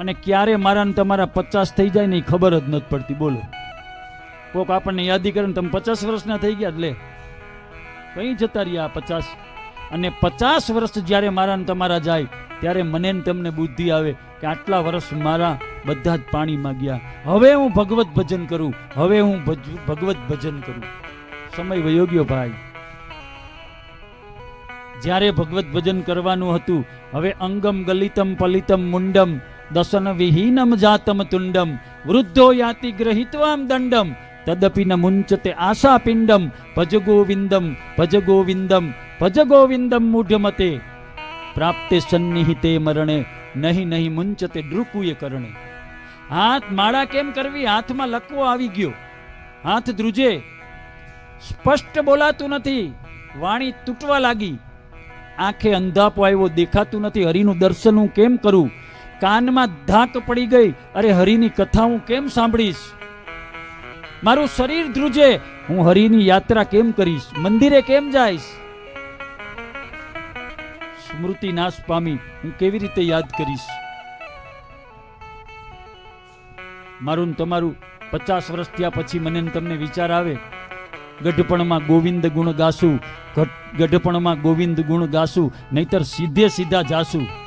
અને ક્યારે મારા ને તમારા પચાસ થઈ જાય ને એ ખબર જ નથી પડતી. બોલો. કોક આપણને યાદી કરે તમે પચાસ વર્ષના થઈ ગયા એટલે. કઈ જતા રહ્યા પચાસ? અને પચાસ વર્ષ જ્યારે મારા તમારા જાય, ત્યારે મને તમને બુદ્ધિ આવે કે આટલા વર્ષ મારા બધા જ પાણીમાં ગયા. હવે હું ભગવત ભજન કરું, હવે હું ભગવત ભજન કરું. સમય વયોગ્યો ભાઈ. જ્યારે ભગવત ભજન કરવાનું હતું, હવે અંગમ ગલિતમ પલિતમ મુંડમ દસન વિહીનમ જાતમ તુંડમ વૃદ્ધો યાતિ ગ્રહિત્વામ દંડમ તદપિ ન મુંચતે આશા પિંડમ ભજ ગોવિંદમ ભજ ગોવિંદમ ભજ ગોવિંદમ મૂઢમતે પ્રાપ્તે સન્નિહિતે મરણે નહીં નહીં મુંચતે ડ્રુકુએ કરણે હાથ માળા કેમ કરવી હાથમાં લકવો આવી ગયો હાથ ધ્રુજે સ્પષ્ટ બોલાતું નથી વાણી તૂટવા લાગી આંખે અંધાપો આવ્યો દેખાતું નથી હરિનું દર્શન હું કેમ કરું કાનમાં ધાક પડી ગઈ. અરે હરિની કથા હું કેમ સાંભળીશ? મારું શરીર ધ્રુજે. હું હરિની યાત્રા કેમ કરીશ? મંદિરે કેમ જઈશ? સ્મૃતિ નાશ પામી. હું કેવી રીતે યાદ કરીશ? મારું તમારું પચાસ વર્ષ થયા પછી મને તમને વિચાર આવે. ગઢપણમાં ગોવિંદ ગુણ ગાશું. ગઢપણમાં ગોવિંદ ગુણ ગાશું. નહીતર સીધે સીધા જાશું.